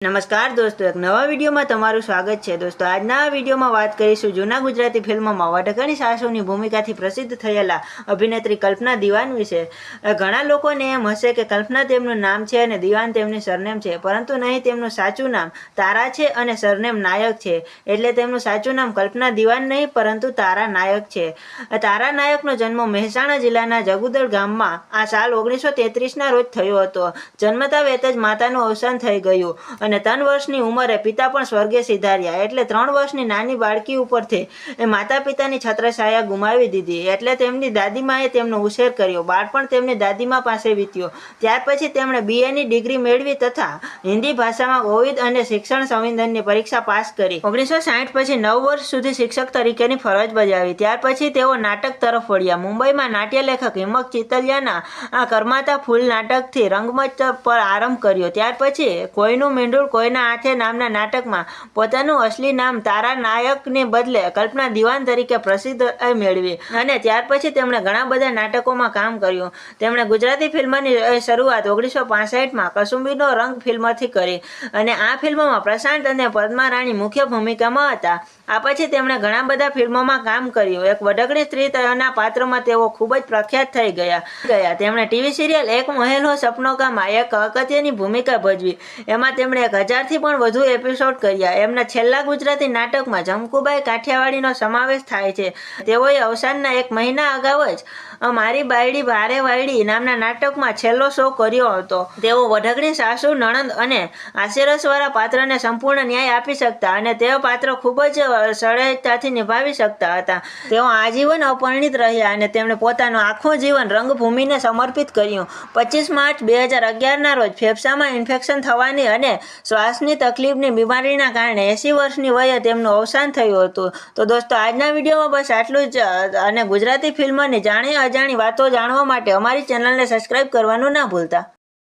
નમસ્કાર દોસ્તો, એક નવા વિડીયોમાં તમારું સ્વાગત છે. દોસ્તો, આજના વિડીયોમાં વાત કરીશું જૂના ગુજરાતી ફિલ્મોમાં વટકણી સાસુની ભૂમિકાથી પ્રસિદ્ધ થયેલા અભિનેત્રી કલ્પના દિવાન વિશે. ઘણા લોકોને એમ હશે કે કલ્પના તેમનું નામ છે અને દિવાન તેમની સરનેમ છે, પરંતુ નહીં, તેમનું સાચું નામ તારા છે અને સરનેમ નાયક છે. એટલે તેમનું સાચું નામ કલ્પના દિવાન નહીં, પરંતુ તારા નાયક છે. તારા નાયકનો જન્મ મહેસાણા જિલ્લાના જગુદળ ગામમાં આ સાલ ઓગણીસો તેત્રીસના રોજ થયો હતો. જન્મતા વેત જ માતાનું અવસાન થઈ ગયું. અને ત્રણ વર્ષની ઉંમરે પિતા પણ સ્વર્ગે સિધાર્યા. એટલે ત્રણ વર્ષની નાની બાળકી ઉપરથી એ માતા પિતાની છત્રછાયા ગુમાવી દીધી. એટલે તેમની દાદીમાએ તેમનો ઉછેર કર્યો. બાળપણ તેમની દાદીમા પાસે વીત્યો. ત્યાર પછી તેમણે બીએની ડિગ્રી મેળવી તથા હિન્દી ભાષામાં ગોવિંદ અને શિક્ષણ સંવિધાનની પરીક્ષા પાસ કરી. ઓગણીસો સાહીઠ પછી નવ વર્ષ સુધી શિક્ષક તરીકેની ફરજ બજાવી. ત્યાર પછી તેઓ નાટક તરફ વળ્યા. મુંબઈમાં નાટ્ય લેખક હિમક ચિતલિયાના કરમાતા ફૂલ નાટકથી રંગમંચ પર આરંભ કર્યો. ત્યાર પછી કોઈનું મીંડુળ કોઈના હાથે નામના નાટકમાં. પોતાનું અસલી નામ તારા નાયકને બદલે કલ્પના દિવાન તરીકે પ્રસિદ્ધ મેળવી. અને ત્યાર પછી તેમણે ઘણા બધા નાટકોમાં કામ કર્યું. તેમણે ગુજરાતી ફિલ્મની શરૂઆત ઓગણીસો પાસઠમાં કસુંબીનો રંગ ફિલ્મથી કરી. અને આ ફિલ્મમાં પ્રશાંત અને પદ્મા રાણી મુખ્ય ભૂમિકામાં હતા. આ પછી તેમણે ઘણા બધા ફિલ્મોમાં કામ કર્યું. એક વડગડી સ્ત્રી તરીકેના પાત્રમાં તેઓ ખૂબ જ પ્રખ્યાત થઈ ગયા. ગયા. તેમણે ટીવી સિરિયલ એક મહેલ સપનો કામાં એક અગત્યની ભૂમિકા ભજવી. એમાં તેમણે એક હજારથી પણ વધુ એપિસોડ કર્યા. એમના છેલ્લા ગુજરાતી નાટકમાં જમકુબાઈ કાઠિયાવાડીનો સમાવેશ થાય છે. તેઓએ અવસાનના એક મહિના અગાઉ જ મારી બાયડી ભારે વાયડી નામના નાટકમાં છેલ્લો શો કર્યો હતો. તેઓ વઢગણી સાસુ, નણંદ અને આશીરસવાળા પાત્રને સંપૂર્ણ ન્યાય આપી શકતા અને તે પાત્ર ખૂબ જ સરળતાથી નિભાવી શકતા હતા. તેઓ આજીવન અપરિણિત રહ્યા અને તેમણે પોતાનું આખું જીવન રંગભૂમિને સમર્પિત કર્યું. પચીસ માર્ચ બે હજાર અગિયારના રોજ ફેફસામાં ઇન્ફેક્શન થવાની અને શ્વાસની તકલીફની બીમારીના કારણે એંસી વર્ષની વયે તેમનું અવસાન થયું હતું. તો દોસ્તો, આજના વિડીયોમાં બસ આટલું જ. અને ગુજરાતી ફિલ્મની જાણી અજાણી વાતો જાણવા માટે અમારી ચેનલને સબસ્ક્રાઈબ કરવાનું ના ભૂલતા.